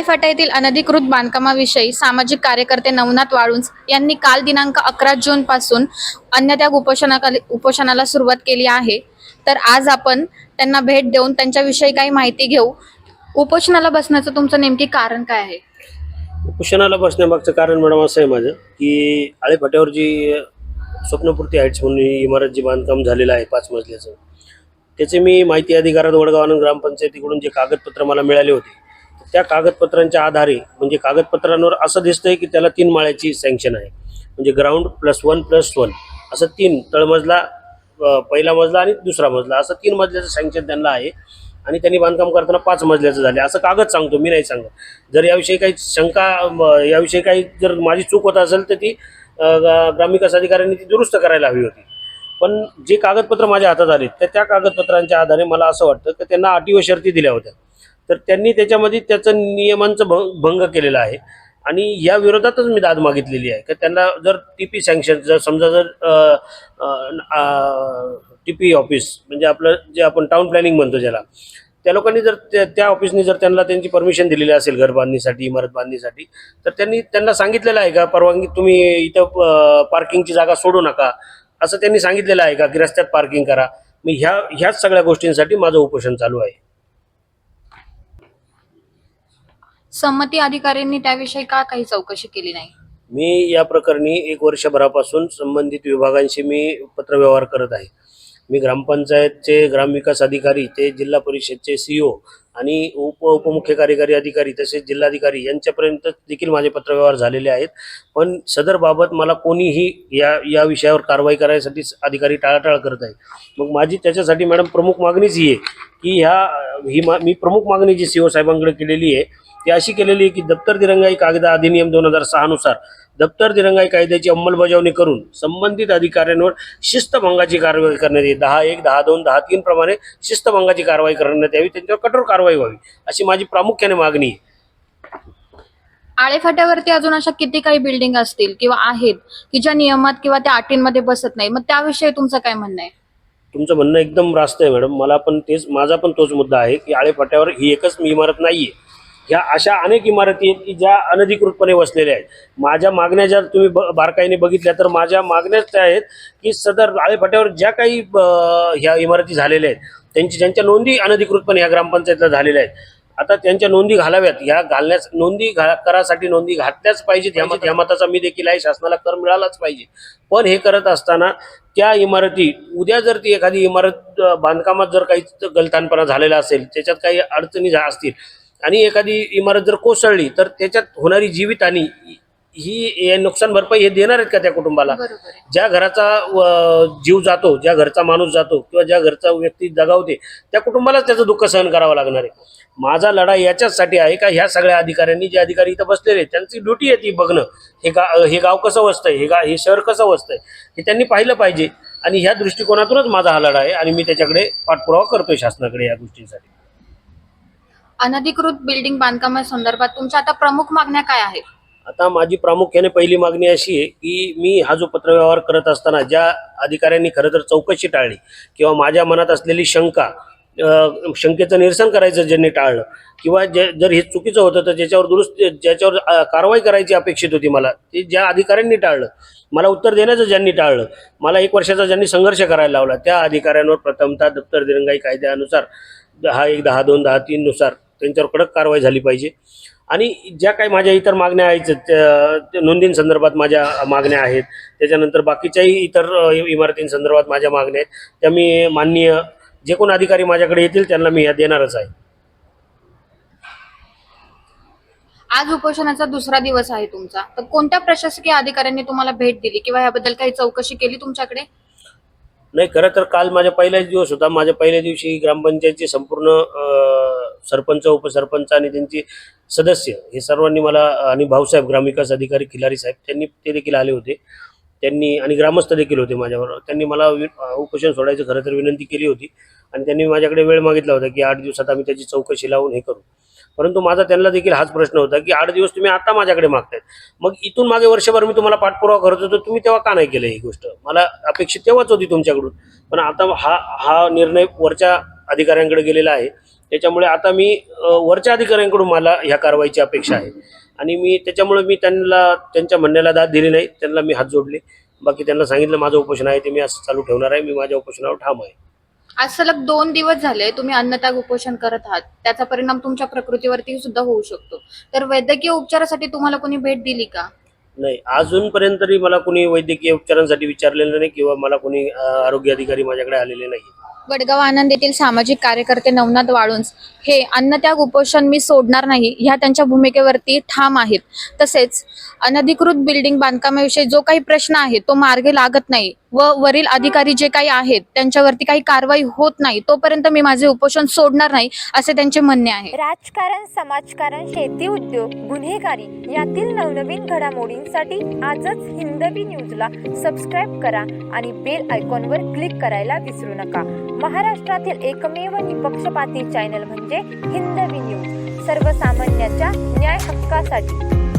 आळेफाटा येथील अनधिकृत बांधकामाविषयी सामाजिक कार्यकर्ते नवनाथ वाळुंज यांनी काल दिनांक अकरा जून पासून अन्नत्याग उपोषणाखाली उपोषणाला सुरुवात केली आहे. तर आज आपण त्यांना भेट देऊन त्यांच्याविषयी काही माहिती घेऊ. उपोषणाला बसण्याचं तुमचं नेमकी कारण काय आहे? उपोषणाला बसण्यामागचं कारण मॅडम असं आहे माझं की आळेफाट्यावर जी स्वप्नपूर्ती हाईट्स म्हणून इमारत जी बांधकाम झालेलं आहे पाच मजल्याचं त्याचे मी माहिती अधिकारात वडगाव आनंद ग्रामपंचायतीकडून जे कागदपत्र मला मिळाले होते त्या कागदपत्रांच्या आधारे म्हणजे कागदपत्रांवर असं दिसतंय की त्याला तीन माळ्याची सँक्शन आहे. म्हणजे ground plus one plus one असं तीन तळमजला पहिला मजला आणि दुसरा मजला. असं तीन मजल्याचं सँक्शन त्यांना आहे. आणि त्यांनी बांधकाम करताना पाच मजल्याचं झाले. असं कागद सांगतो मी नाही सांगत. जर याविषयी काही शंका याविषयी काही जर माझी चूक होत असेल तर ती ग्रामविकास अधिकाऱ्यांनी ती दुरुस्त करायला हवी होती. पण जे कागदपत्र माझ्या हातात आले तर त्या कागदपत्रांच्या आधारे मला असं वाटतं की त्यांना अटी व शर्ती दिल्या होत्या. तर त्यांनी त्याच्यामध्ये त्याचं नियमांचं भंग भंग केलेला आहे. आणि या विरोधातच मी दाद मागितलेली आहे. की त्यांना जर टी पी सँक्शन जर समजा जर टी पी ऑफिस म्हणजे आपलं जे आपण टाउन प्लॅनिंग म्हणतो ज्याला त्या लोकांनी जर त्या त्या ऑफिसनी जर त्यांना त्यांची परमिशन दिलेली असेल घर बांधणीसाठी इमारत बांधणीसाठी तर त्यांनी त्यांना सांगितलेलं आहे का परवानगी तुम्ही इथं पार्किंगची जागा सोडू नका असं त्यांनी सांगितलेलं आहे का की रस्त्यात पार्किंग करा. मी ह्या ह्याच सगळ्या गोष्टींसाठी माझं उपोषण चालू आहे. संमती अधिकाऱ्यांनी त्याविषयी का काही चौकशी केली नाही? मी या प्रकरणी एक वर्षभरापासून संबंधित विभागांशी मी पत्रव्यवहार करत आहे. मी ग्रामपंचायतचे ग्रामविकास अधिकारी ते जिल्हा परिषदचे सीईओ आणि उप उपमुख्य कार्यकारी अधिकारी तसेच जिल्हाधिकारी यांच्यापर्यंत देखील माझे पत्रव्यवहार झालेले आहेत. पण सदर बाबत मला कोणीही या या विषयावर कारवाई करायसाठी अधिकारी टाळाटाळ करत आहे मग माझी त्याच्यासाठी मॅडम प्रमुख मागणीच ही आहे. की ह्या ही मा मी प्रमुख मागणी जी सी ओ साहेबांकडे केलेली आहे ती अशी केलेली आहे की दप्तर दिरंगाई कायदा अधिनियम दोन हजार सहानुसार दप्तर दिरंगाई कायद्याची अंमलबजावणी करून संबंधित अधिकाऱ्यांवर शिस्तभंगाची कारवाई करण्यात येईल. दहा एक दहा दोन दहा तीन प्रमाणे शिस्तभंगाची कारवाई करण्यात यावी त्यांच्यावर कठोर कारवाई व्हावी अशी माझी प्रामुख्याने मागणी आहे. आळेफाट्यावरती अजून अशा किती काही बिल्डिंग असतील किंवा आहेत की ज्या नियमात किंवा त्या अटींमध्ये बसत नाही मग त्याविषयी तुमचं काय म्हणणं आहे? तुमचं म्हणणं एकदम रास्त आहे मॅडम. मला पण तेच माझा पण तोच मुद्दा आहे की आळेफाट्यावर ही एकच इमारत नाही आहे ह्या अशा अनेक इमारती आहेत की ज्या अनधिकृतपणे वसलेल्या आहेत. माझ्या मागण्या ज्या तुम्ही ब बारकाईने बघितल्या तर माझ्या मागण्याच त्या आहेत की सदर आळेफाट्यावर ज्या काही ह्या इमारती झालेल्या आहेत त्यांची ज्यांच्या नोंदी अनधिकृतपणे ह्या ग्रामपंचायतला झालेल्या आहेत आता त्यांच्या नोंदी घालाव्यात. ह्या घालण्यास नोंदी घा करासाठी नोंदी घातल्याच पाहिजेत. ह्या मत- ह्या मताचा मी देखील आहे शासनाला कर मिळालाच पाहिजे. पण हे करत असताना त्या इमारती उद्या जर ती एखादी इमारत बांधकामात जर काही गलतानपणा झालेला असेल त्याच्यात काही अडचणी झा- असतील आणि एखादी इमारत जर कोसळली तर त्याच्यात होणारी जीवितहानी ही नुकसान भरपाई हे देणार आहेत का त्या कुटुंबाला? ज्या घराचा जीव जातो ज्या घरचा माणूस जातो किंवा ज्या घरचा व्यक्ती जगावते त्या कुटुंबालाच त्याचं दुःख सहन करावं लागणार आहे. माझा लढा याच्याचसाठी आहे का? ह्या सगळ्या अधिकाऱ्यांनी जे अधिकारी इथं बसलेले आहेत, त्यांची ड्युटी आहे ती बघणं. हे गा हे गाव कसं वसतंय? हे गा हे शहर कसं वसतंय? हे त्यांनी पाहिलं पाहिजे. आणि ह्या दृष्टिकोनातूनच माझा हा लढा आहे आणि मी त्याच्याकडे पाठपुरावा करतोय शासनाकडे या गोष्टींसाठी. अनधिकृत बिल्डिंग बांधकामासंदर्भात तुमच्या आता प्रमुख मागण्या काय आहेत? आता माझी प्रामुख्याने पहिली मागणी अशी आहे की मी हा जो पत्रव्यवहार करत असताना ज्या अधिकाऱ्यांनी खरं तर चौकशी टाळली किंवा माझ्या मनात असलेली शंका शंकेचं निरसन करायचं ज्यांनी टाळलं किंवा जे जर हे चुकीचं होतं तर ज्याच्यावर दुरुस्त ज्याच्यावर कारवाई करायची अपेक्षित होती मला ते ज्या अधिकाऱ्यांनी टाळलं मला उत्तर देण्याचं ज्यांनी टाळलं मला एक वर्षाचा ज्यांनी संघर्ष करायला लावला त्या अधिकाऱ्यांवर प्रथमतः दप्तर दिरंगाई कायद्यानुसार दहा एक दहा दोन दहा तीननुसार त्यांच्यावर कडक कारवाई झाली पाहिजे. आणि ज्या काही माझ्या इतर मागण्या आहेत नोंदींसंदर्भात माझ्या मागण्या आहेत त्याच्यानंतर बाकीच्याही इतर इमारतींसंदर्भात माझ्या मागण्या आहेत त्या मी माननीय जे कोण अधिकारी माझ्याकडे येतील त्यांना मी ह्या देणारच आहे. आज उपोषणाचा दुसरा दिवस आहे तुमचा. तर कोणत्या प्रशासकीय अधिकाऱ्यांनी तुम्हाला भेट दिली किंवा याबद्दल काही चौकशी केली तुमच्याकडे? नाही खरं तर काल माझ्या पहिलाच दिवस होता. माझ्या पहिल्या दिवशी ग्रामपंचायतचे संपूर्ण सरपंच उपसरपंच आणि त्यांचे सदस्य हे सर्वांनी मला आणि भाऊसाहेब ग्रामविकास अधिकारी खिलारी साहेब त्यांनी ते देखील आले होते. त्यांनी आणि ग्रामस्थ देखील होते माझ्याबरोबर. त्यांनी मला वि- उपोषण सोडायचं खरं तर विनंती केली होती. आणि त्यांनी माझ्याकडे वेळ मागितला होता की आठ दिवसात आम्ही त्याची चौकशी लावून हे करू. परंतु माझा त्यांना देखील हाच प्रश्न होता की आठ दिवस तुम्ही आता माझ्याकडे मागतायत. मग इथून मागे वर्षभर मी तुम्हाला पाठपुरावा करत होतो. तुम्ही तेव्हा का नाही केलं ही गोष्ट? मला अपेक्षित तेव्हाच होती तुमच्याकडून. पण आता हा हा निर्णय वरच्या अधिकाऱ्यांकडे गेलेला आहे. त्याच्यामुळे आता मी वरच्या अधिकाऱ्यांकडून मला ह्या कारवाईची अपेक्षा आहे. आणि मी त्याच्यामुळे मी त्यांना त्यांच्या म्हणण्याला दाद दिली नाही. त्यांना मी हात जोडले. बाकी त्यांना सांगितलं माझं उपोषण आहे ते मी असं चालू ठेवणार आहे. मी माझ्या उपोषणावर ठाम आहे. आज सलग दोन दिवस झाले तुम्ही अन्नत्याग उपोषण करत आहात. त्याचा परिणाम तुमच्या प्रकृतीवरती सुद्धा होऊ शकतो. तर वैद्यकीय उपचारासाठी तुम्हाला कोणी भेट दिली का? नाही. अजूनपर्यंत तरी मला कोणी वैद्यकीय उपचारांसाठी विचारलेलं नाही किंवा मला कोणी आरोग्य अधिकारी माझ्याकडे आलेले नाही. वडगाव आनंद येथील सामाजिक कार्यकर्ते नवनाथ वाळुंज हे अन्नत्याग उपोषण मी सोडणार नाही ह्या त्यांच्या भूमिकेवरती ठाम आहेत. तसेच अनधिकृत बिल्डिंग बांधकामाविषयी जो काही प्रश्न आहे तो मार्गे लागत नाही व वरील अधिकारी जे काही आहेत त्यांच्यावरती काही कारवाई होत नाही तोपर्यंत मी माझे उपोषण सोडणार नाही असे त्यांचे म्हणणे आहे. राजकारण समाजकारण शेती उद्योग गुन्हेगारी यातील नवनवीन घडामोडींसाठी आजच हिंदवी न्यूजला सबस्क्राईब करा आणि बेल आयकॉनवर क्लिक करायला विसरू नका. महाराष्ट्रातील एकमेव निपक्षपाती चॅनल म्हणजे हिंदवी न्यूज सर्वसामान्याच्या न्याय हक्कासाठी.